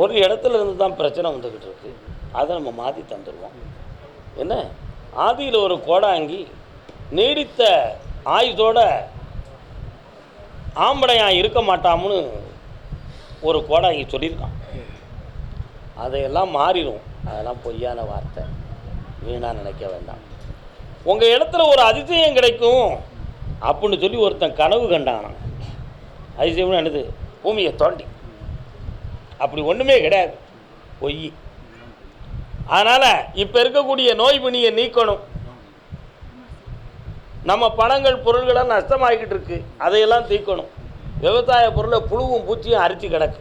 ஒரு இடத்துல இருந்து தான் பிரச்சனை வந்துக்கிட்டு இருக்கு. அதை நம்ம மாற்றி தந்துடுவோம் என்ன? ஆதியில் ஒரு கோடாங்கி நீடித்த ஆயுதோட ஆம்படையான் இருக்க மாட்டாம்னு ஒரு கோடாங்கி சொல்லியிருக்கான். அதையெல்லாம் மாறிடும் அதெல்லாம் பொய்யான வார்த்தை. வீணாக நினைக்க வேண்டாம். உங்கள் இடத்துல ஒரு அதிசயம் கிடைக்கும் அப்படின்னு சொல்லி ஒருத்தன் கனவு கண்டானான். அதிசயம்னு என்னது? பூமியை தோண்டி. அப்படி ஒன்றுமே கிடையாது. பொய். அதனால் இப்போ இருக்கக்கூடிய நோய் பிணியை நீக்கணும். நம்ம பணங்கள் பொருள்களாக நஷ்டமாகிக்கிட்டு இருக்கு. அதையெல்லாம் தீர்க்கணும் விவசாய பொருளை புழுவும் பூச்சியும் அரிச்சு கிடக்கு.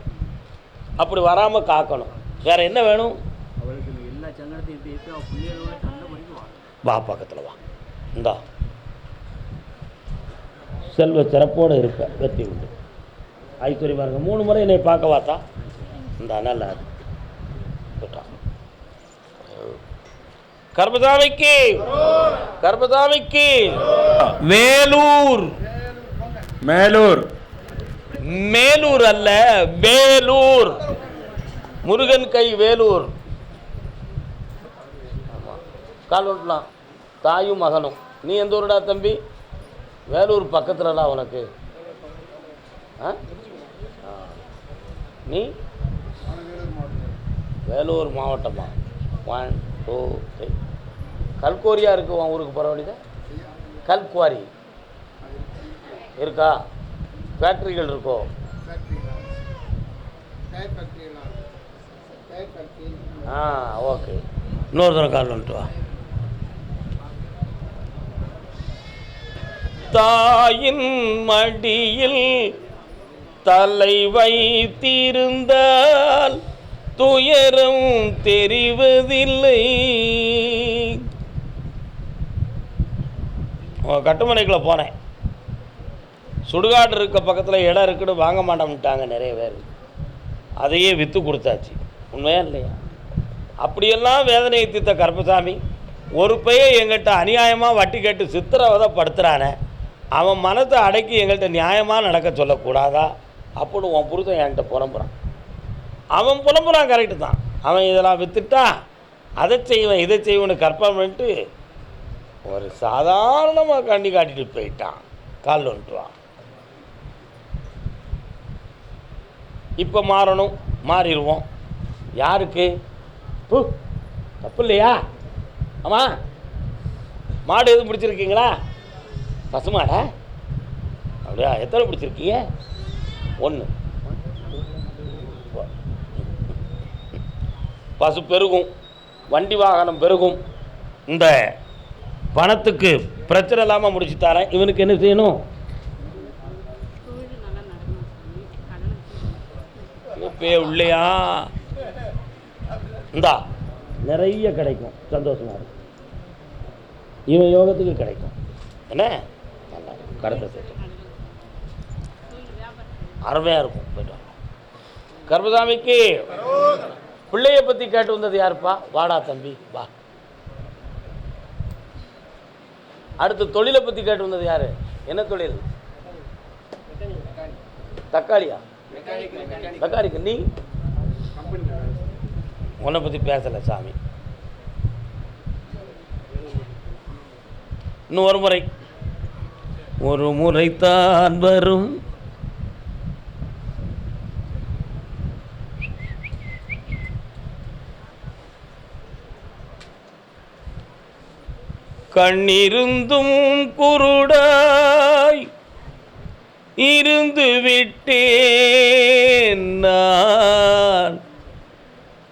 அப்படி வராமல் காக்கணும். வேறு என்ன வேணும்? வா பக்கத்தில் வா. இந்தா. செல்வ சிறப்போடு இருப்பேன் வெற்றி உண்டு. ஐஸ்வர்யம் பாருங்க மூணு முறை என்னை பார்க்க வாத்தா. நல்லா அது போட்டா. கர்மசாமிக்கு கர்மசாமிக்கு வேலூர். மேலூர். மேலூர் அல்ல வேலூர். முருகன் கை வேலூர். கால் விட்டலாம் தாயும் மகனும். நீ எந்த ஊருடா தம்பி? வேலூர் பக்கத்துலடா உனக்கு? ஆ. நீ? வேலூர் மாவட்டமா? ஒன் டூ த்ரீ கல்கோரியா இருக்குது உன் ஊருக்கு போகிற வழிதான் கல்குவாரி. இருக்கா? ஃபேக்ட்ரிகள் இருக்கோ? ஆ ஓகே இன்னொரு தடவை கால் வந்துட்டு வா. தாயின் மடியில் தலை வைத்திருந்தால் துயரம் தெரிவதில்லை. உன் கட்டுமனைக்குள்ளே போனேன். சுடுகாடு இருக்க பக்கத்தில் இடம் இருக்குன்னு வாங்க மாட்டோம்ட்டாங்க நிறைய பேர். அதையே விற்று கொடுத்தாச்சு. உண்மையா இல்லையா? அப்படியெல்லாம் வேதனையை தீர்த்த கருப்பசாமி ஒரு பையன் எங்கள்கிட்ட அநியாயமாக வட்டி கேட்டு சித்திரவதைப்படுத்துகிறானே அவன் மனத்தை அடக்கி எங்கள்கிட்ட நியாயமாக நடக்க சொல்லக்கூடாதா? அப்படின்னு உன் புருஷன் என்கிட்ட புறம்புறான் அவன் புலம்புறான் கரெக்டு தான். அவன் இதெல்லாம் விற்றுட்டா அதை செய்வேன் இதை செய்வேன்னு கற்பனை பண்ணிட்டு ஒரு சாதாரணமாக கண்டி காட்டிட்டு போயிட்டான். கால் வந்துட்டுவான் இப்போ மாறணும் மாறிடுவோம். யாருக்கு? பூ தப்பு இல்லையா? ஆமாம் மாடு எதுவும் பிடிச்சிருக்கீங்களா? பசுமாடா அப்படியா எத்தனை பிடிச்சிருக்கீங்க? ஒன்று பசு பெருகும் வண்டி வாகனம் பெருகும். இந்த பணத்துக்கு பிரச்சனை இல்லாமல் முடிச்சு தரேன். இவனுக்கு என்ன செய்யணும்? தொழில் பே உள்ளையா? இந்தா நிறைய கிடைக்கும். சந்தோஷமா இருக்கும் இவன் யோகத்துக்கு கிடைக்கும். என்ன? நல்லா இருக்கும். கடத்தை அருமையாக இருக்கும். போயிட்டு கர்மசாமிக்கு. பிள்ளைய பற்றி கேட்டு வந்தது யாருப்பா? வாடா தம்பி வா. அடுத்து தொழிலை பற்றி கேட்டு வந்தது யாரு? என்ன தொழில்? தக்காளியா? தக்காளிக்கு நீ? உன்னை பற்றி பேசலை சாமி. இன்னும் ஒரு முறை. ஒரு முறைத்தான் வரும். கண்ணிருந்தும் குருடாய் இருந்து விட்டேன் நான்.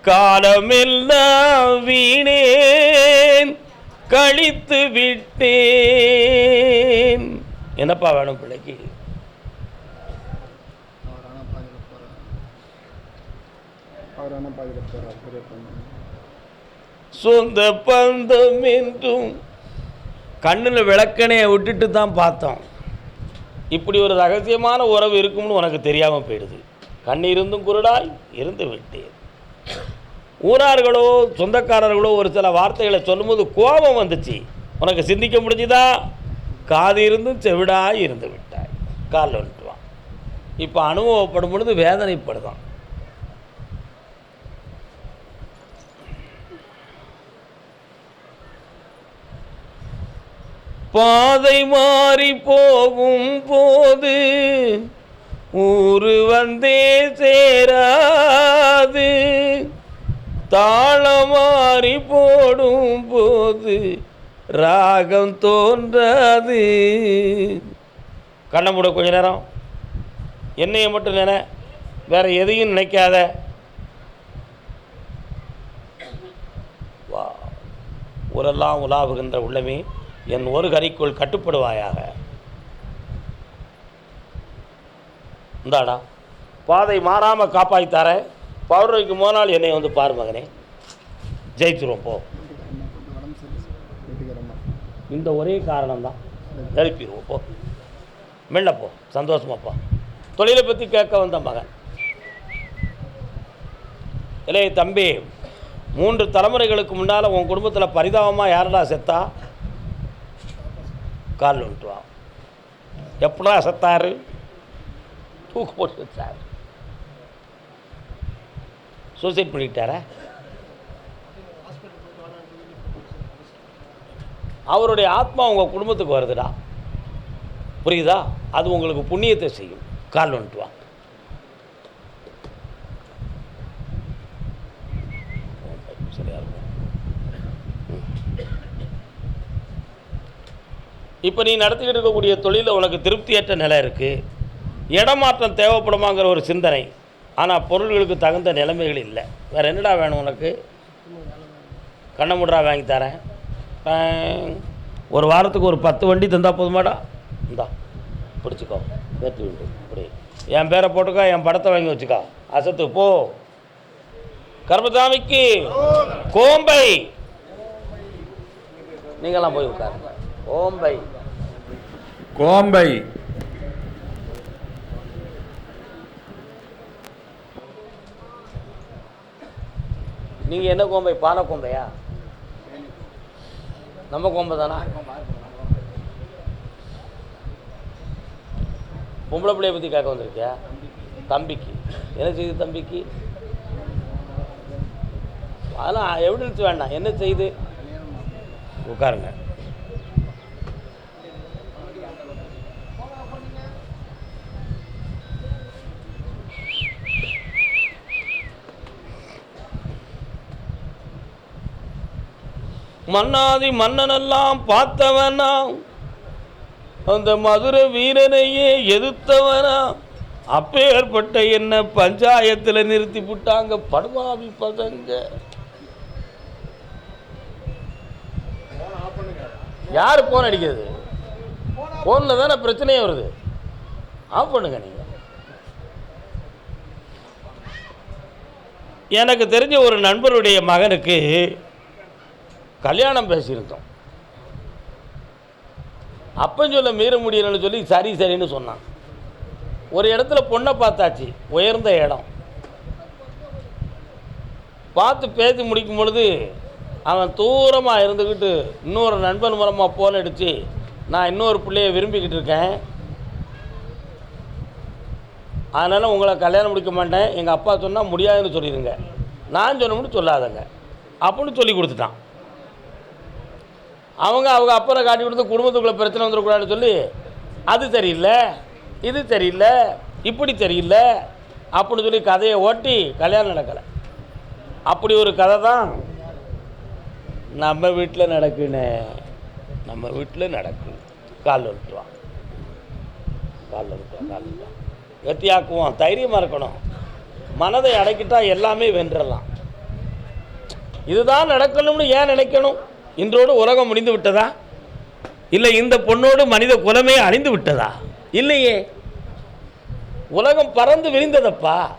காலமெல்லாம் வீணேன் கழித்து விட்டேன் என்னப்பா வேணும் பிள்ளைக்கு? சொந்த பந்தம் என்றும் கண்ணில் விளக்கணையை விட்டுட்டு தான் பார்த்தோம். இப்படி ஒரு ரகசியமான உறவு இருக்கும்னு உனக்கு தெரியாமல் போயிடுது. கண் இருந்தும் குருடாய் இருந்து விட்டேன். ஊரார்களோ சொந்தக்காரர்களோ ஒரு சில வார்த்தைகளை சொல்லும்போது கோபம் வந்துச்சு. உனக்கு சிந்திக்க முடிஞ்சுதா? காது இருந்தும் செவிடாய் இருந்து விட்டாய். காலில் வந்துட்டுவான் இப்போ அனுபவப்படும் பொழுது வேதனைப்படுதான். பாதை மாறி போகும் போது ஊரு வந்தே சேராது. தாளம் மாறி போடும் போது ராகம் தோன்றாது. கண்ணை மூட கொஞ்ச நேரம். என்னையை மட்டும் நினை வேற எதையும் நினைக்காத. வா உலெல்லாம் உலாவுகின்ற உள்ளமே. என் ஒரு கரிக்குள் கட்டுப்படுவாயாக. இந்தாடா. பாதை மாறாமல் காப்பாய்த்தார. பௌர்ணமிக்கு போனால் என்னை வந்து பாரு மகனே. ஜெயிச்சிருவோம் போ. இந்த ஒரே காரணம்தான். எழுப்பிடுவோம் போ. மெல்லப்போ சந்தோஷமாப்போ சந்தோஷமா தொழிலை பற்றி கேட்க வந்த மகன். இளைய தம்பி மூன்று தலைமுறைகளுக்கு முன்னால் உன் குடும்பத்தில் பரிதாபமாக யாரடா செத்தா? கால் விட்டுவான் எப்படா செத்தாரு? தூக்கு போட்டு வச்சார். சூசைட் பண்ணிக்கிட்டாரா அவருடைய ஆத்மா உங்கள் குடும்பத்துக்கு வருதுடா. புரியுதா? அது உங்களுக்கு புண்ணியத்தை செய்யும். கால் வந்துட்டுவான் வா சரியா இருக்கும் இப்போ நீ நடத்திக்கிட்டு இருக்கக்கூடிய தொழிலில் உனக்கு திருப்தியற்ற நிலை இருக்குது இடமாற்றம் தேவைப்படுமாங்கிற ஒரு சிந்தனை. ஆனால் பொருள்களுக்கு தகுந்த நிலைமைகள் இல்லை. வேறு என்னடா வேணும் உனக்கு? கண்ணை முட்ரா வாங்கி தரேன். ஒரு வாரத்துக்கு ஒரு பத்து வண்டி தந்தால் போதுமாடா? இந்தா பிடிச்சிக்கோ. வெற்றி விட்டு இப்படி என் பேரை போட்டுக்கோ என் படத்தை வாங்கி வச்சுக்கோ. அசத்து போ. கர்மசாமிக்கு கோம்பை. நீங்களாம் போய் உட்காருங்க. கோம்பை. கோம்பை. நீங்கள் என்ன கோம்பை? பானை கோம்பையா? நம்ம கோம்பை தானா? பொம்பளை பிள்ளைய பற்றி கேட்க வந்திருக்கியா? தம்பிக்கு. என்ன செய்து தம்பிக்கு? அதெல்லாம் எவிடன்ஸ் வேண்டாம். என்ன செய்து? உட்காருங்க. மன்னாதி மன்னனெல்லாம் பார்த்தவனா? அந்த மதுரை வீரனையே எதிர்த்தவனா? அப்பேற்பட்ட என்ன பஞ்சாயத்தில் நிறுத்தி விட்டாங்க படுவாவி பசங்க. யார் போன் அடிக்கிறது? ஃபோனில் தானே பிரச்சனையே வருது. ஆஃப் பண்ணுங்க நீங்கள் எனக்கு தெரிஞ்ச ஒரு நண்பருடைய மகனுக்கு கல்யாணம் பேசியிருந்தோம். அப்பன் சொல்ல மீற முடியலன்னு சொல்லி சரி சரின்னு சொன்னான். ஒரு இடத்துல பொண்ணை பார்த்தாச்சு உயர்ந்த இடம். பார்த்து பேசி முடிக்கும் பொழுது அவன் தூரமாக இருந்துக்கிட்டு இன்னொரு நண்பன் மூலமாக போன் அடித்து நான் இன்னொரு பிள்ளைய விரும்பிக்கிட்டு இருக்கேன். அதனால் உங்களை கல்யாணம் முடிக்க மாட்டேன். எங்கள் அப்பா சொன்னால் முடியாதுன்னு சொல்லிடுங்க. நான் சொன்னோம்னு சொல்லாதங்க. அப்படின்னு சொல்லி கொடுத்துட்டான். அவங்க அவங்க அப்புறம் காட்டி கொடுத்து குடும்பத்துக்குள்ளே பிரச்சனை வந்துடக்கூடாதுன்னு சொல்லி அது சரியில்லை இது சரியில்லை இப்படி சரியில்லை அப்படின்னு சொல்லி கதையை ஓட்டி கல்யாணம் நடக்கலை. அப்படி ஒரு கதை தான் நம்ம வீட்டில் நடக்குன்னு நம்ம வீட்டில் நடக்கும் காலில் விட்டுருவான் காலில் விட்டுருவான் காலில் விட்டுவான் வெத்தியாக்குவோம் தைரியமாக இருக்கணும். மனதை அடக்கிட்டால் எல்லாமே வென்றலாம் இதுதான் நடக்கணும்னு ஏன் நினைக்கணும்? இன்றோடு உலகம் முடிந்து விட்டதா? இல்லை இந்த பொண்ணோடு மனித குலமே அழிந்து விட்டதா? இல்லையே. உலகம் பறந்து விரிந்ததப்பா?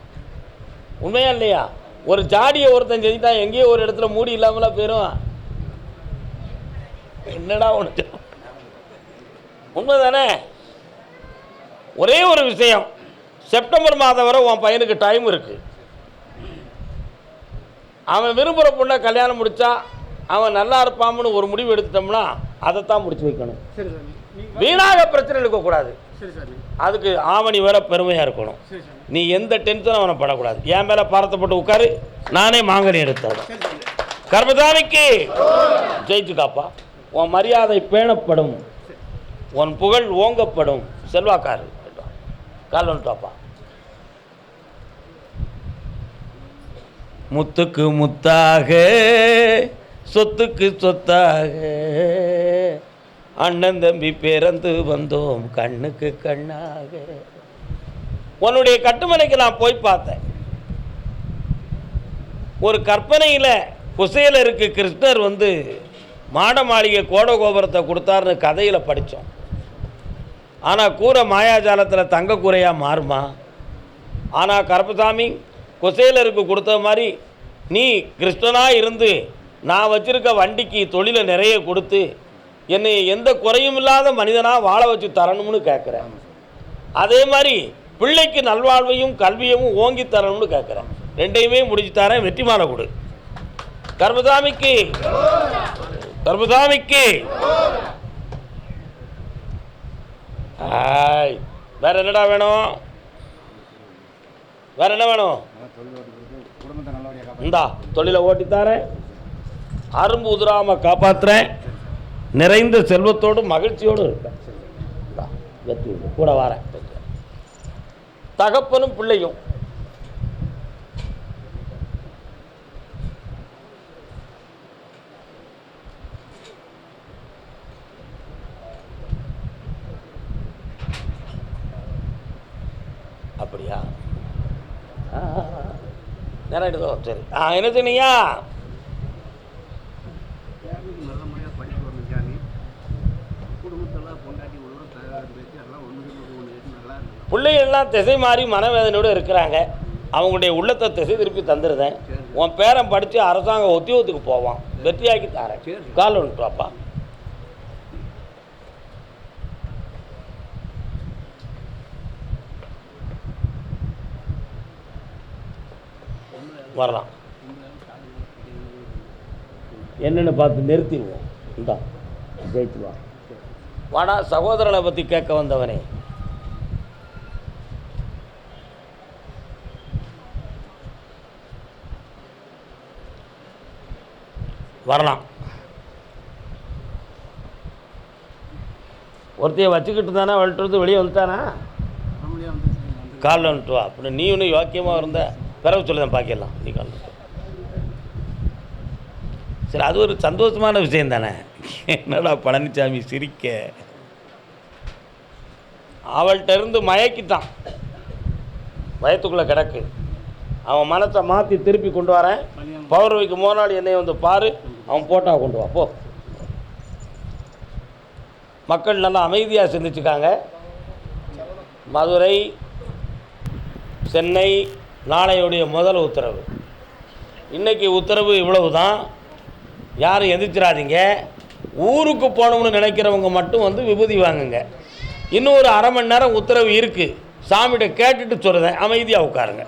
உண்மையா இல்லையா? ஒரு ஜாடியை ஒருத்தன் செஞ்சுட்டா எங்கேயோ ஒரு இடத்துல மூடி இல்லாமலா போயிடும் என்னடா உனக்கு? உண்மைதானே? ஒரே ஒரு விஷயம். செப்டம்பர் மாதம் வரை உன் பையனுக்கு டைம் இருக்கு. அவன் விரும்புகிற பொண்ணை கல்யாணம் முடிச்சா அவன் நல்லா இருப்பான்னு ஒரு முடிவு எடுத்துட்டோம்னா அதைத்தான் முடிச்சு வைக்கணும். வீணாக பிரச்சனை இருக்கக்கூடாது அதுக்கு ஆவணி வேற பெருமையாக இருக்கணும். நீ எந்த டென்ஷனும் அவனை படக்கூடாது. என் மேலே பாரத்தை போட்டு உட்காரு. நானே மாங்கனி எடுத்தேன் கர்மசாமிக்கு! ஜெயிச்சு காப்பா உன் மரியாதை பேணப்படும். உன் புகழ் ஓங்கப்படும். செல்வாக்காரு. கால் வந்துட்டாப்பா. முத்துக்கு முத்தாக சொத்துக்கு சொத்தாக. அண்ணன் தம்பி பிறந்து வந்தோம் கண்ணுக்கு கண்ணாக. உன்னுடைய கட்டுமனைக்கு நான் போய் பார்த்தேன். ஒரு கற்பனையில் குசேலருக்கு கிருஷ்ணர் வந்து மாட மாளிகை கோட கோபுரத்தை கொடுத்தாருன்னு கதையில் படித்தோம் ஆனால் கூரை மாயாஜாலத்தில் தங்க கூரையாக மாறுமா? ஆனால் கருப்பசாமி குசேலருக்கு கொடுத்த மாதிரி நீ கிருஷ்ணனாக இருந்து நான் வச்சிருக்க வண்டிக்கு தொழிலை நிறைய கொடுத்து என்னை எந்த குறையும் இல்லாத மனிதனாக வாழ வச்சு தரணும்னு கேட்குறேன். அதே மாதிரி பிள்ளைக்கு நல்வாழ்வையும் கல்வியையும் ஓங்கி தரணும்னு கேட்குறேன். ரெண்டையுமே முடிச்சு தரேன். வெற்றி மாலை கொடு. கர்மசாமிக்கு. கர்மசாமிக்கு. வேற என்னடா வேணும்? வேற என்ன வேணும்? இந்தா தொழிலை ஓட்டி தரேன். அரும்பு உதிராம காப்பாத்துறேன். நிறைந்த செல்வத்தோடு மகிழ்ச்சியோடு இருப்பேன். வெற்றி கூட வரேன். தகப்பனும் பிள்ளையும். அப்படியா? நேரம் சரி. ஆ என்ன சொன்னீங்க நல்ல முறையாக படிக்க வரணும் ஜாமி குடும்பத்தெல்லாம் பொண்டாட்டி உணவு தயார் பேச்சு எல்லாம் ஒன்று ஒன்று நல்லா இருக்கணும் பிள்ளைகள்லாம் திசை மாறி மனவேதனையோடு இருக்கிறாங்க. அவங்களுடைய உள்ளத்தை திசை திருப்பி தந்துருதேன். உன் பேரன் படித்து அரசாங்க உத்தியோகத்துக்கு போவான். வெற்றியாக்கி தரேன். கால் வந்துட்டு வாப்பா. வரலாம். என்னென்னு பார்த்து நிறுத்திடுவோம். இந்தா வா வாடா சகோதரனை பற்றி கேட்க வந்தவனே. வரலாம். ஒருத்தையை வச்சுக்கிட்டு தானே வளர்த்துறது வெளியே வந்துட்டானா? வந்து காலில் வந்துட்டு வா அப்படி நீ ஒன்று யோக்கியமாக இருந்த. பிறகு சொல்லுதான் பார்க்கலாம் நீ காலில் சரி அது ஒரு சந்தோஷமான விஷயம் தானே. என்னடா பழனிசாமி சிரிக்க. அவள்கிட்ட இருந்து மயக்கித்தான் வயத்துக்குள்ளே கிடக்கு. அவன் மனத்தை மாற்றி திருப்பி கொண்டு வரேன். பௌர்விக்கு மூணு என்னை வந்து பாரு. அவன் போட்டா கொண்டு வா போ. மக்கள் நல்லா அமைதியாக சிந்திச்சுக்காங்க. மதுரை சென்னை நாளையுடைய முதல் உத்தரவு. இன்றைக்கி உத்தரவு இவ்வளவு தான் யாரும் எதிர்ச்சிடாதீங்க ஊருக்கு போகணும்னு நினைக்கிறவங்க மட்டும் வந்து விபூதி வாங்குங்க. இன்னும் ஒரு அரை மணி நேரம் உத்தரவு இருக்குது சாமிகிட்ட கேட்டுட்டு சொல்கிறேன் அமைதியாக உட்காருங்க.